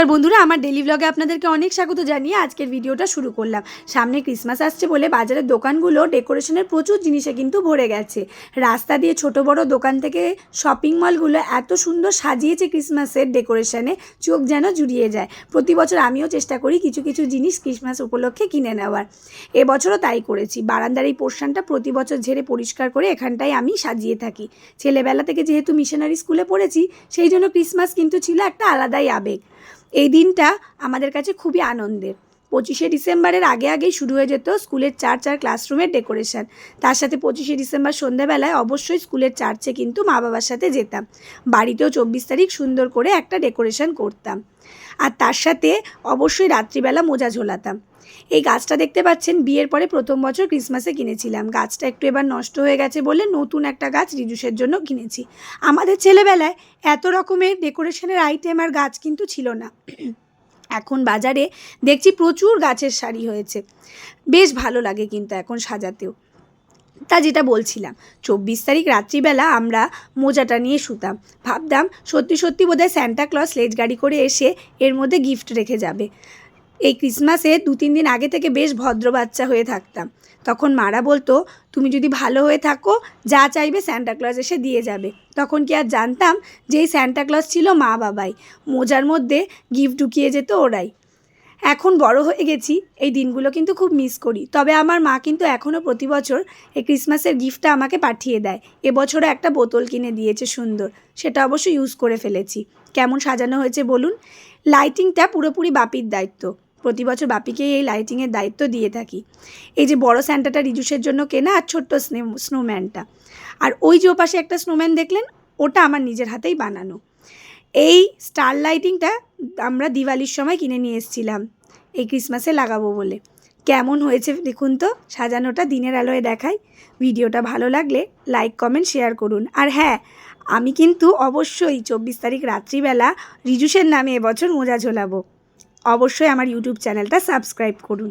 নমস্কার বন্ধুরা, আমার ডেলি ব্লগে আপনাদেরকে অনেক স্বাগত জানিয়ে আজকের ভিডিওটা শুরু করলাম। সামনে ক্রিসমাস আসছে বলে বাজারের দোকানগুলো ডেকোরেশনের প্রচুর জিনিসে কিন্তু ভরে গেছে। রাস্তা দিয়ে ছোট বড় দোকান থেকে শপিং মলগুলো এত সুন্দর সাজিয়েছে ক্রিসমাসের ডেকোরেশনে চোখ যেন জুড়িয়ে যায়। প্রতি বছর আমিও চেষ্টা করি কিছু কিছু জিনিস ক্রিসমাস উপলক্ষে কিনে নেওয়ার। এবছরও তাই করেছি। বারান্দার এই পোর্শনটা প্রতি বছর ঝেড়ে পরিষ্কার করে এখানটায় আমি সাজিয়ে থাকি। ছেলেবেলা থেকে যেহেতু মিশনারি স্কুলে পড়েছি, সেই জন্য ক্রিসমাস কিন্তু ছিল একটা আলাদাই আবেগ। এই দিনটা আমাদের কাছে খুবই আনন্দের। পঁচিশে ডিসেম্বরের আগে আগেই শুরু হয়ে যেত স্কুলের চার চার ক্লাসরুমের ডেকোরেশন। তার সাথে পঁচিশে ডিসেম্বর সন্ধ্যাবেলায় অবশ্যই স্কুলের চার্চে কিন্তু মা বাবার সাথে যেতাম। বাড়িতেও চব্বিশ তারিখ সুন্দর করে একটা ডেকোরেশন করতাম। আর তার সাথে অবশ্যই রাত্রিবেলা মোজা ঝোলাতাম। এই গাছটা দেখতে পাচ্ছেন, বিয়ের পরে প্রথম বছর ক্রিসমাসে কিনেছিলাম। গাছটা একটু এবার নষ্ট হয়ে গেছে বলে নতুন একটা গাছ রিজুসের জন্য কিনেছি। আমাদের ছেলেবেলায় এত রকমের ডেকোরেশনের আইটেম আর গাছ কিন্তু ছিল না। এখন বাজারে দেখছি প্রচুর গাছের শাড়ি হয়েছে। বেশ ভালো লাগে কিন্তু এখন সাজাতেও। তা যেটা বলছিলাম, চব্বিশ তারিখ রাত্রিবেলা আমরা মোজাটা নিয়ে শুতাম। ভাবতাম সত্যি সত্যি বোধহয় স্যান্টা ক্লস লেজ গাড়ি করে এসে এর মধ্যে গিফট রেখে যাবে। এই ক্রিসমাসে দু তিন দিন আগে থেকে বেশ ভদ্র বাচ্চা হয়ে থাকতাম। তখন মারা বলতো, তুমি যদি ভালো হয়ে থাকো, যা চাইবে স্যান্টা ক্লজ এসে দিয়ে যাবে। তখন কি আর জানতাম যে এই স্যান্টা ক্লজ ছিল মা বাবাই। মোজার মধ্যে গিফট ঢুকিয়ে যেত ওরাই। এখন বড় হয়ে গেছি, এই দিনগুলো কিন্তু খুব মিস করি। তবে আমার মা কিন্তু এখনও প্রতি বছর এই ক্রিসমাসের গিফটটা আমাকে পাঠিয়ে দেয়। এবছরও একটা বোতল কিনে দিয়েছে সুন্দর। সেটা অবশ্য ইউজ করে ফেলেছি। কেমন সাজানো হয়েছে বলুন? লাইটিংটা পুরোপুরি বাপির দায়িত্ব। প্রতি বছর বাপিকেই এই লাইটিংয়ের দায়িত্ব দিয়ে থাকি। এই যে বড় স্যান্টাটা রিজুসের জন্য কেনা আর ছোট্ট স্নে স্নোম্যানটা আর ওই যে ওপাশে একটা স্নোম্যান দেখলেন, ওটা আমার নিজের হাতেই বানানো। এই স্টার লাইটিংটা আমরা দিওয়ালির সময় কিনে নিয়ে এসেছিলাম। এই ক্রিসমাসে লাগাবো বলে। কেমন হয়েছে দেখুন তো, সাজানোটা দিনের আলোয় দেখাই। ভিডিওটা ভালো লাগলে লাইক কমেন্ট শেয়ার করুন। আর হ্যাঁ আমি কিন্তু অবশ্যই চব্বিশ তারিখ রাত্রিবেলা রিজুসের নামে এবছর মোজা ঝোলাবো। অবশ্যই আমার ইউটিউব চ্যানেলটা সাবস্ক্রাইব করুন।